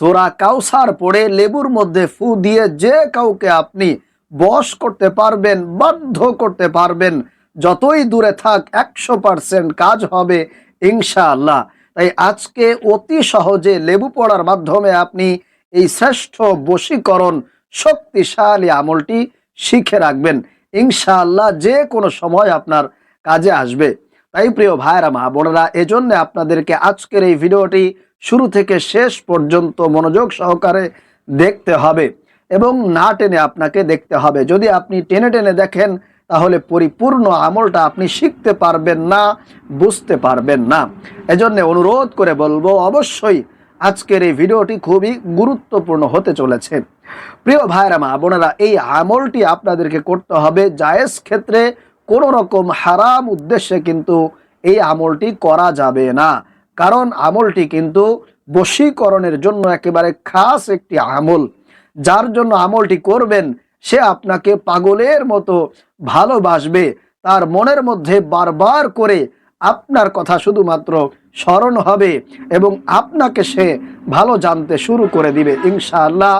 সোরা কাউসার পড়ে লেবুর মধ্যে ফু দিয়ে যে কাউকে আপনি বশ করতে পারবেন, বাধ্য করতে পারবেন, যতই দূরে থাক একশো পার্সেন্ট কাজ হবে ইনশাআল্লাহ। তাই আজকে অতি সহজে লেবু পড়ার মাধ্যমে আপনি এই শ্রেষ্ঠ বশীকরণ শক্তিশালী আমলটি শিখে রাখবেন। ইনশাআল্লাহ যে কোনো সময় আপনার কাজে আসবে। তাই প্রিয় ভাইরা মা বোনেরা, এজন্য আপনাদেরকে আজকের এই ভিডিওটি শুরু থেকে শেষ পর্যন্ত মনোযোগ সহকারে দেখতে হবে এবং না টেনে আপনাকে দেখতে হবে। যদি আপনি টেনে টেনে দেখেন, তাহলে পরিপূর্ণ আমলটা আপনি শিখতে পারবেন না, বুঝতে পারবেন না। এজন্য অনুরোধ করে বলব, অবশ্যই আজকের এই ভিডিওটি খুবই গুরুত্বপূর্ণ হতে চলেছে। প্রিয় ভাইরা মা বোনেরা, এই আমলটি আপনাদেরকে করতে হবে জায়েজ ক্ষেত্রে। কোনো রকম হারাম উদ্দেশ্যে কিন্তু এই আমলটি করা যাবে না। কারণ আমলটি কিন্তু বশীকরণের জন্য একেবারে খাস একটি আমল। যার জন্য আমলটি করবেন, সে আপনাকে পাগলের মতো ভালোবাসবে। তার মনের মধ্যে বারবার করে আপনার কথা শুধুমাত্র স্মরণ হবে এবং আপনাকে সে ভালো জানতে শুরু করে দিবে। ইনশাআল্লাহ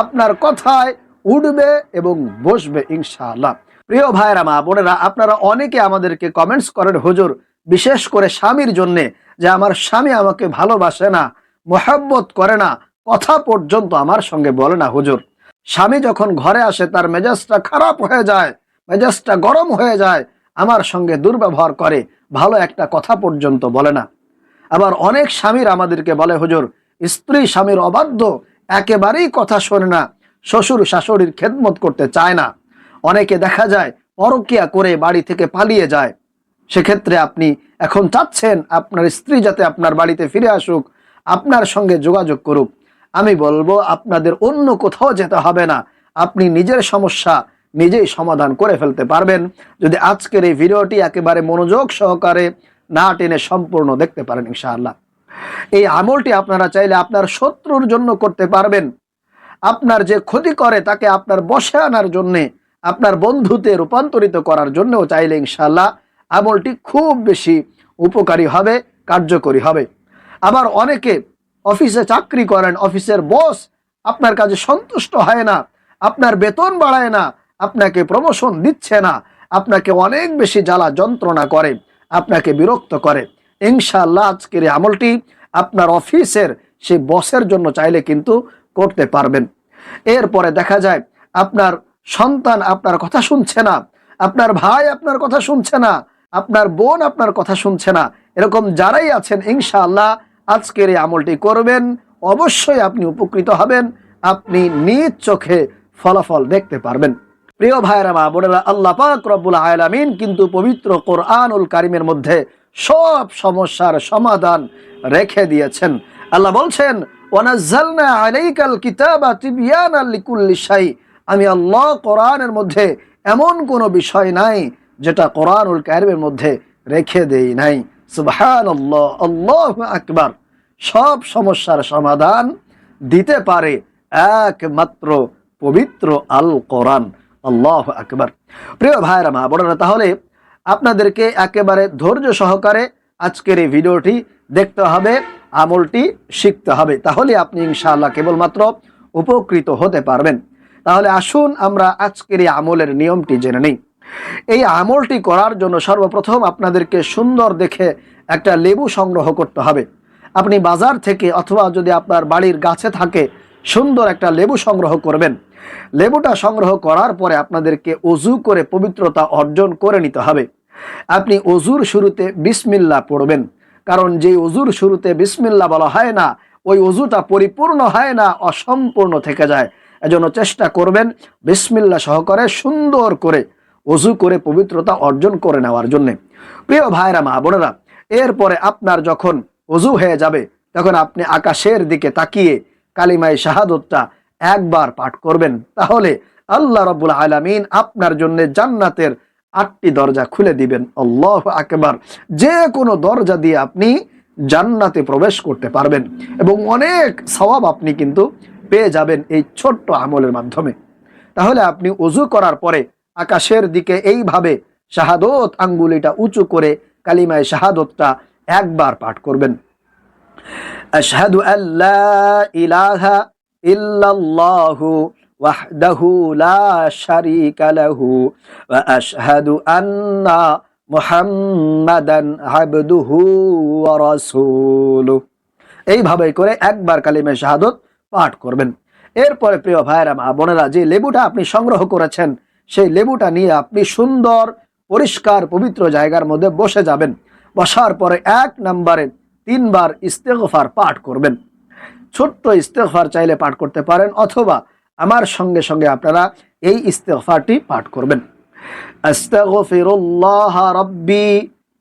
আপনার কথায় উঠবে এবং বসবে ইনশাআল্লাহ। প্রিয় ভাইরা মা বোনেরা, আপনারা অনেকে আমাদেরকে কমেন্টস করেন, হুজুর, বিশেষ করে স্বামীর জন্যে যে আমার স্বামী আমাকে ভালোবাসে না, মোহাব্বত করে না, কথা পর্যন্ত আমার সঙ্গে বলে না হুজুর। স্বামী যখন ঘরে আসে, তার মেজাজটা খারাপ হয়ে যায়, মেজাজটা গরম হয়ে যায়, আমার সঙ্গে দুর্ব্যবহার করে, ভালো একটা কথা পর্যন্ত বলে না। আবার অনেক স্বামীর আমাদেরকে বলে, হুজুর, স্ত্রী স্বামীর অবাধ্য, একেবারেই কথা শোনে না, শ্বশুর শাশুড়ির খেদমত করতে চায় না। অনেকে দেখা যায়, পরকিয়া করে বাড়ি থেকে পালিয়ে যায়। সেক্ষেত্রে আপনি এখন চাচ্ছেন আপনার স্ত্রী যাতে আপনার বাড়িতে ফিরে আসুক, আপনার সঙ্গে যোগাযোগ করুক। আমি বলব, আপনাদের অন্য কোথাও যেতে হবে না। আপনি নিজের সমস্যা নিজেই সমাধান করে ফেলতে পারবেন। যদি আজকের এই ভিডিওটি একেবারে মনোযোগ সহকারে না টেনে সম্পূর্ণ দেখতে পারেন, ইনশাআল্লাহ। এই আমলটি আপনারা চাইলে আপনার শত্রুর জন্য করতে পারবেন। আপনার যে ক্ষতি করে তাকে আপনার বসে আনার জন্যে, আপনার বন্ধুতে রূপান্তরিত করার জন্যও চাইলে, ইনশাআল্লাহ। আমলটি খুব বেশি উপকারী হবে, কার্যকরী হবে। আবার অনেকে অফিসে চাকরি করেন, অফিসের বস আপনার কাজে সন্তুষ্ট হয় না, আপনার বেতন বাড়ায় না, আপনাকে প্রমোশন দিচ্ছে না, আপনাকে অনেক বেশি জ্বালা যন্ত্রণা করে, আপনাকে বিরক্ত করে। ইনশাআল্লাহ আজকের আমলটি আপনার অফিসের সেই বসের জন্য চাইলে কিন্তু করতে পারবেন। এরপরে দেখা যায় আপনার সন্তান আপনার কথা শুনছে না, আপনার ভাই আপনার কথা শুনছে না আপনার বোন আপনার কথা শুনছে না। এরকম যারাই আছেন, ইনশাআল্লাহ আজকের এই আমলটি করবেন। অবশ্যই আপনি উপকৃত হবেন। আপনি নিজ চোখে ফলাফল দেখতে পারবেন। প্রিয় ভাইরা মা বোনেরা, আল্লাহ পাক রব্বুল আলামিন কিন্তু পবিত্র কোরআনুল কারিমের মধ্যে সব সমস্যার সমাধান রেখে দিয়েছেন। আল্লাহ বলছেন কিতাবা আমি আল্লাহ কোরআনের মধ্যে এমন কোনো বিষয় নাই যেটা কোরআনুল কারিমের মধ্যে রেখে দেই নাই। সুবহান আল্লাহ আল্লাহু আকবার। সব সমস্যার সমাধান দিতে পারে একমাত্র পবিত্র আল কোরআন আল্লাহ আকবার। প্রিয় ভাইরা মা বোনেরা, তাহলে আপনাদেরকে একেবারে ধৈর্য সহকারে আজকের এই ভিডিওটি দেখতে হবে, আমলটি শিখতে হবে। তাহলে আপনি ইনশাআল্লাহ কেবলমাত্র উপকৃত হতে পারবেন। তাহলে আসুন আমরা আজকের এই আমলের নিয়মটি জেনে নিই। এই আমলটি করার জন্য সর্বপ্রথম আপনাদেরকে সুন্দর দেখে একটা লেবু সংগ্রহ করতে হবে। আপনি বাজার থেকে অথবা যদি আপনার বাড়ির গাছে থাকে, সুন্দর একটা লেবু সংগ্রহ করবেন। লেবুটা সংগ্রহ করার পরে আপনাদেরকে অজু করে পবিত্রতা অর্জন করে নিতে হবে। আপনি অজুর শুরুতে বিসমিল্লা পড়বেন। কারণ যে অজুর শুরুতে বিসমিল্লা বলা হয় না, ওই অজুটা পরিপূর্ণ হয় না, অসম্পূর্ণ থেকে যায়। এজন্য চেষ্টা করবেন বিসমিল্লা সহকারে সুন্দর করে অজু করে পবিত্রতা অর্জন করে নেওয়ার জন্যে। প্রিয় ভাইরা, মা বোনেরা, এরপরে আপনার যখন অজু হয়ে যাবে, তখন আপনি আকাশের দিকে তাকিয়ে কালিমাই শাহাদতটা একবার পাঠ করবেন। তাহলে আল্লাহ রবুল আলমিন আপনার জন্য জান্নাতের আটটি দরজা খুলে দিবেন। আল্লাহ আকবার। যে কোনো দরজা দিয়ে আপনি জান্নাতে প্রবেশ করতে পারবেন এবং অনেক সওয়াব আপনি কিন্তু পেয়ে যাবেন এই ছোট্ট আমলের মাধ্যমে। তাহলে আপনি অজু করার পরে আকাশের দিকে এইভাবে শাহাদত আঙ্গুলিটা উঁচু করে কালিমায় শাহাদতটা একবার পাঠ করবেন। আশহাদু আল্লা ইলাহা ইল্লাল্লাহু লা এইভাবে করে একবার কালিমে শাহাদত পাঠ করবেন। এরপরে প্রিয় ভাইয়েরা, মা বোনেরা, যে লেবুটা আপনি সংগ্রহ করেছেন সেই লেবুটা নিয়ে আপনি সুন্দর, পরিষ্কার, পবিত্র জায়গার মধ্যে বসে যাবেন। বসার পরে এক নম্বরে তিনবার ইস্তেগফার পাঠ করবেন। ছোট্ট ইস্তেগফার চাইলে পাঠ করতে পারেন অথবা আমার সঙ্গে সঙ্গে আপনারা এই ইস্তেগফারটি পাঠ করবেন। আস্তাগফিরুল্লাহ রাব্বি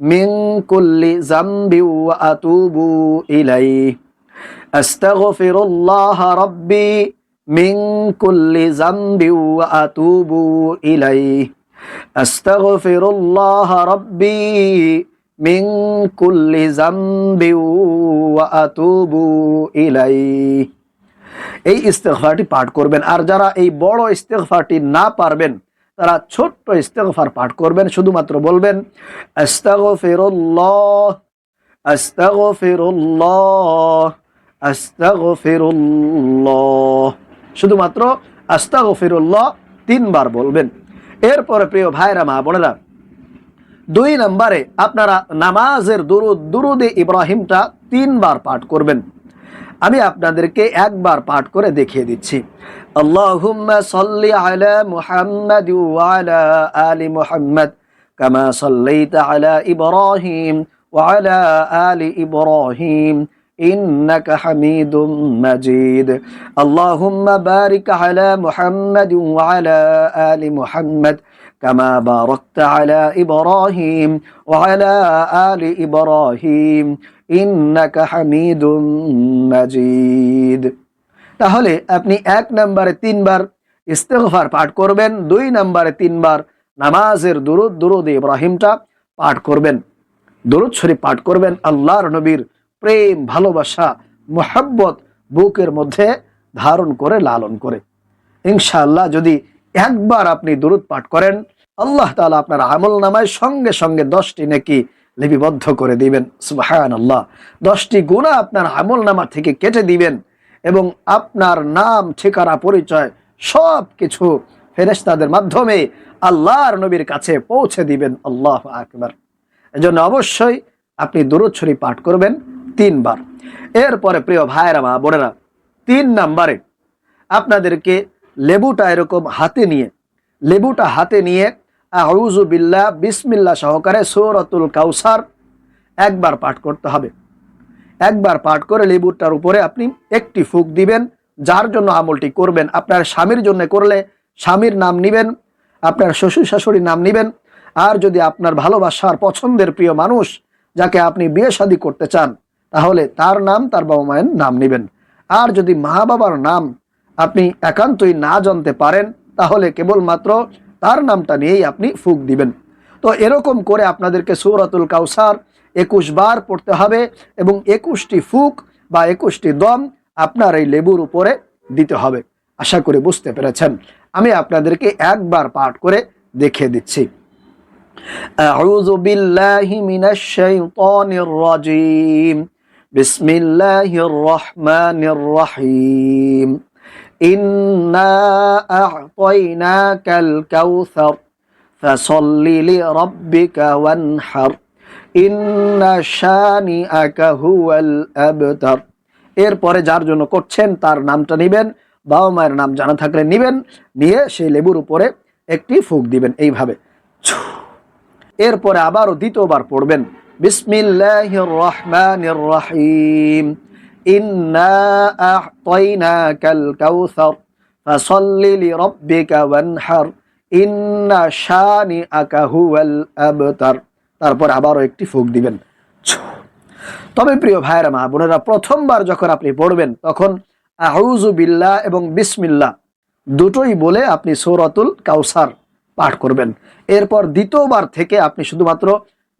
মিন কুল্লি যামবি আতুবু আস্তাগফিরুল্লাহ রাব্বি মিন কুল্লি যামবি ওয়া আতুবু ইলাইহি। আস্তাগফিরুল্লাহ রাব্বি মিন কুল্লি যামবি ওয়া আতুবু এই ইস্তেগফারটি পাঠ করবেন আর যারা এই বড় ইস্তেগফারটি না পারবেন, তারা ছোট্ট ইস্তেগফার পাঠ করবেন, শুধুমাত্র বলবেন, আস্তাগফিরুল্লাহ আস্তাগফিরুল্লাহ আস্তাগফিরুল্লাহ। শুধুমাত্র আস্তাগফিরুল্লাহ তিনবার বলবেন। এরপরে প্রিয় ভাইরা, মা বোনেরা, দুই নম্বরে আপনারা নামাজের দুরুদ, দুরুদে ইব্রাহিমটা তিনবার পাঠ করবেন। আমি আপনাদেরকে একবার পাঠ করে দেখিয়ে দিচ্ছি। সাল্লি আলা কামা ওয়া ইব্রাহিম। إنك حميد مجيد اللهم بارك على محمد وعلى آل محمد كما باركت على إبراهيم وعلى آل إبراهيم إنك حميد مجيد তাহলে আপনি এক নম্বরে তিনবার ইস্তেগফার পাঠ করবেন দুই নম্বরে তিনবার নামাজের দুরুদ দুরুদ ইব্রাহিমটা পাঠ করবেন দুরুদ শরীফ পাঠ করবেন আল্লাহর নবীর প্রেম, ভালোবাসা, মোহাব্বত বুকের মধ্যে ধারণ করে, লালন করে। ইনশাআল্লাহ যদি একবার আপনি দূরত পাঠ করেন, আল্লাহ তালা আপনার আমল নামায় সঙ্গে সঙ্গে দশটি নাকি লিপিবদ্ধ করে দিবেন। সুবাহান আল্লাহ দশটি গুণা আপনার আমল নামা থেকে কেটে দিবেন এবং আপনার নাম, ঠিকানা, পরিচয় সব কিছু ফেরেস্তাদের মাধ্যমে আল্লাহর নবীর কাছে পৌঁছে দিবেন। আল্লাহ আকবার। এজন্য অবশ্যই আপনি দূরত শরীফ পাঠ করবেন। তিনবার। এরপরে প্রিয় ভাইয়েরা, মা বোনেরা, তিন নাম্বারে আপনাদেরকে লেবুটা এরকম হাতে নিয়ে, লেবুটা হাতে নিয়ে বিল্লাহ বিসমিল্লা সহকারে সৌরতুল কাউসার একবার পাঠ করতে হবে। একবার পাঠ করে লেবুটার উপরে আপনি একটি ফুক দিবেন, যার জন্য আমলটি করবেন। আপনার স্বামীর জন্য করলে স্বামীর নাম নিবেন, আপনার শ্বশুর শাশুড়ির নাম নিবেন, আর যদি আপনার ভালোবাসার পছন্দের প্রিয় মানুষ যাকে আপনি বিয়ে শাদী করতে চান তাহলে তার নাম তার বাবা মায়ের নাম নেবেন আর যদি মা বাবার নাম আপনি একান্তই না জানতে পারেন তাহলে কেবলমাত্র তার নামটা নিয়েই আপনি ফুক দিবেন তো এরকম করে আপনাদেরকে সৌরাতুল কাউসার একুশ বার পড়তে হবে এবং একুশটি ফুক বা একুশটি দম আপনার এই লেবুর উপরে দিতে হবে আশা করি বুঝতে পেরেছেন আমি আপনাদেরকে একবার পাঠ করে দেখিয়ে দিচ্ছি أعوذ بالله من الشيطان الرجيم بسم الله الرحمن الرحيم إنا أعطيناك الكوثر فصل لربك وانحر إن شانئك هو الأبتر এরপরে যার জন্য করছেন তার নামটা নেবেন বাবা মায়ের নাম জানা থাকলে নেবেন নিয়ে সেই লেবুর উপরে একটি ফুক দিবেন এইভাবে এরপরে আবারও দ্বিতীয়বার পড়বেন বিসমিল্লাহির রহমানির রহিম ইন্না আ'তাইনাকাল কাউসার ফাসাল্লি লিরাব্বিকা ওয়ানহার, ইন্না শানিআকা হুয়াল আবতার। তারপর আবারও একটি ফুক দিবেন। তবে প্রিয় ভাইয়েরা, মা বোনেরা, প্রথমবার যখন আপনি পড়বেন, তখন আউজু বিল্লাহ এবং বিসমিল্লাহ দুটোই বলে আপনি সৌরাতুল কাউসার পাঠ করবেন। এরপর দ্বিতীয়বার থেকে আপনি শুধুমাত্র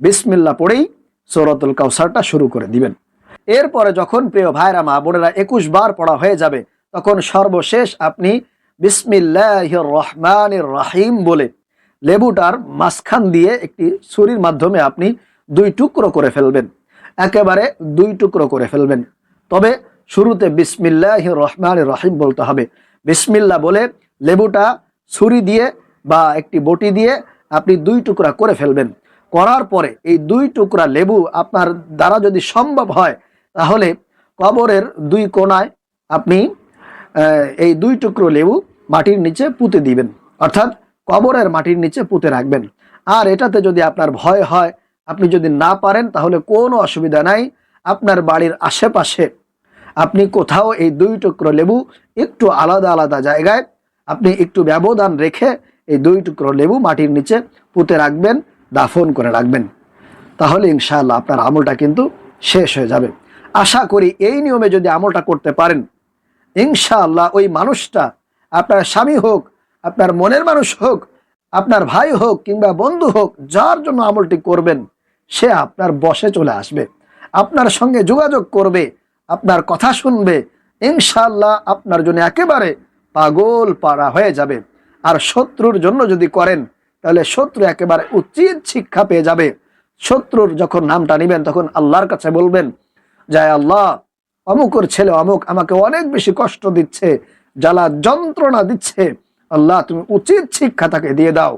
বিসমিল্লা পড়েই সৌরতুল কাউসারটা শুরু করে দিবেন। এরপরে যখন প্রিয় ভাইরা, মা বোনেরা একুশ বার পড়া হয়ে যাবে, তখন সর্বশেষ আপনি বিসমিল্লাহ রহমান রাহিম বলে লেবুটার মাঝখান দিয়ে একটি ছুরির মাধ্যমে আপনি দুই টুকরো করে ফেলবেন। একেবারে দুই টুকরো করে ফেলবেন। তবে শুরুতে বিসমিল্লাহ রহমান রহিম বলতে হবে। বিসমিল্লা বলে লেবুটা ছুরি দিয়ে বা একটি বটি দিয়ে আপনি দুই টুকরা করে ফেলবেন। করার পরে এই দুই টুকরা লেবু আপনার দ্বারা যদি সম্ভব হয়, তাহলে কবরের দুই কোণায় আপনি এই দুই টুকরো লেবু মাটির নিচে পুঁতে দিবেন। অর্থাৎ কবরের মাটির নিচে পুঁতে রাখবেন। আর এটাতে যদি আপনার ভয় হয়, আপনি যদি না পারেন, তাহলে কোনো অসুবিধা নাই। আপনার বাড়ির আশেপাশে আপনি কোথাও এই দুই টুকরো লেবু একটু আলাদা আলাদা জায়গায় আপনি একটু ব্যবধান রেখে এই দুই টুকরো লেবু মাটির নিচে পুঁতে রাখবেন। দাফন করে রাখবেন। তাহলে ইনশাআল্লাহ আপনার আমলটা কিন্তু শেষ হয়ে যাবে। আশা করি এই নিয়মে যদি আমলটা করতে পারেন, ইনশাআল্লাহ ওই মানুষটা, আপনার স্বামী হোক, আপনার মনের মানুষ হোক, আপনার ভাই হোক কিংবা বন্ধু হোক, যার জন্য আমলটি করবেন, সে আপনার বসে চলে আসবে। আপনার সঙ্গে যোগাযোগ করবে, আপনার কথা শুনবে, ইনশাআল্লাহ আপনার জন্য একেবারে পাগল পাড়া হয়ে যাবে। আর শত্রুর জন্য যদি করেন তাহলে শত্রু একেবারে উচিত শিক্ষা পেয়ে যাবে। শত্রুর যখন নামটা নিবেন, তখন আল্লাহর কাছে বলবেন যায় আল্লাহ, অমুকর ছেলে অমুক আমাকে অনেক বেশি কষ্ট দিচ্ছে, জ্বালা যন্ত্রণা দিচ্ছে। আল্লাহ, তুমি উচিত শিক্ষা তাকে দিয়ে দাও,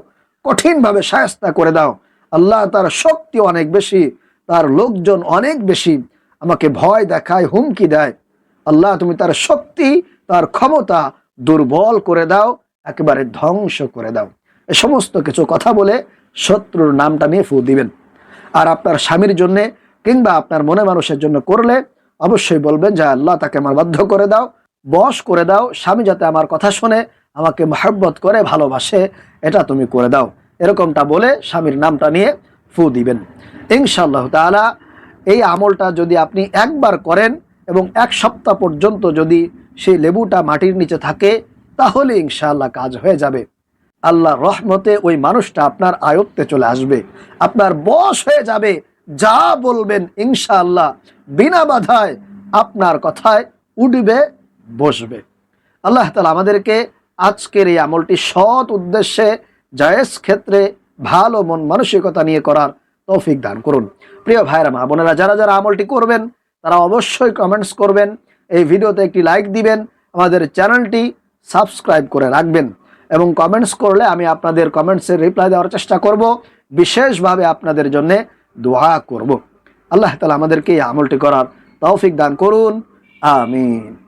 কঠিনভাবে সায়স্তা করে দাও। আল্লাহ, তার শক্তি অনেক বেশি, তার লোকজন অনেক বেশি, আমাকে ভয় দেখায়, হুমকি দেয়। আল্লাহ, তুমি তার শক্তি, তার ক্ষমতা দুর্বল করে দাও, একেবারে ধ্বংস করে দাও। সমস্ত কিছু কথা বলে শত্রুর নামটা নিয়ে ফু দিবেন। আর আপনার স্বামীর জন্য কিংবা আপনার মনে মানুষের জন্য করলে অবশ্যই বলবেন যে আল্লাহ তাকে আমার বাধ্য করে দাও, বশ করে দাও, স্বামী যাতে আমার কথা শুনে, আমাকে মহাব্বত করে, ভালোবাসে, এটা তুমি করে দাও। এরকমটা বলে স্বামীর নামটা নিয়ে ফু দিবেন। ইনশাআল্লাহ তাআলা এই আমলটা যদি আপনি একবার করেন এবং এক সপ্তাহ পর্যন্ত যদি সেই লেবুটা মাটির নিচে থাকে, তাহলে ইনশাআল্লাহ কাজ হয়ে যাবে। আল্লাহ রহমতে ওই মানুষটা আপনার আয়ত্তে চলে আসবে। আপনার বশ হয়ে যাবে। যা বলবেন ইনশাআল্লাহ, বিনা বাধায় আপনার কথায় উঠবে, বসবে। আল্লাহ তালা আমাদেরকে আজকের এই আমলটি সৎ উদ্দেশ্যে, জায়েজ ক্ষেত্রে, ভালো মন মানসিকতা নিয়ে করার তৌফিক দান করুন। প্রিয় ভাইরা মা বোনেরা, যারা যারা আমলটি করবেন, তারা অবশ্যই কমেন্টস করবেন, এই ভিডিওতে একটি লাইক দিবেন, আমাদের চ্যানেলটি সাবস্ক্রাইব করে রাখবেন। এবং কমেন্টস করলে আমি আপনাদের কমেন্টসের রিপ্লাই দেওয়ার চেষ্টা করব। বিশেষভাবে আপনাদের জন্যে দোয়া করব। আল্লাহ তালা আমাদেরকে এই আমলটি করার তৌফিক দান করুন। আমিন।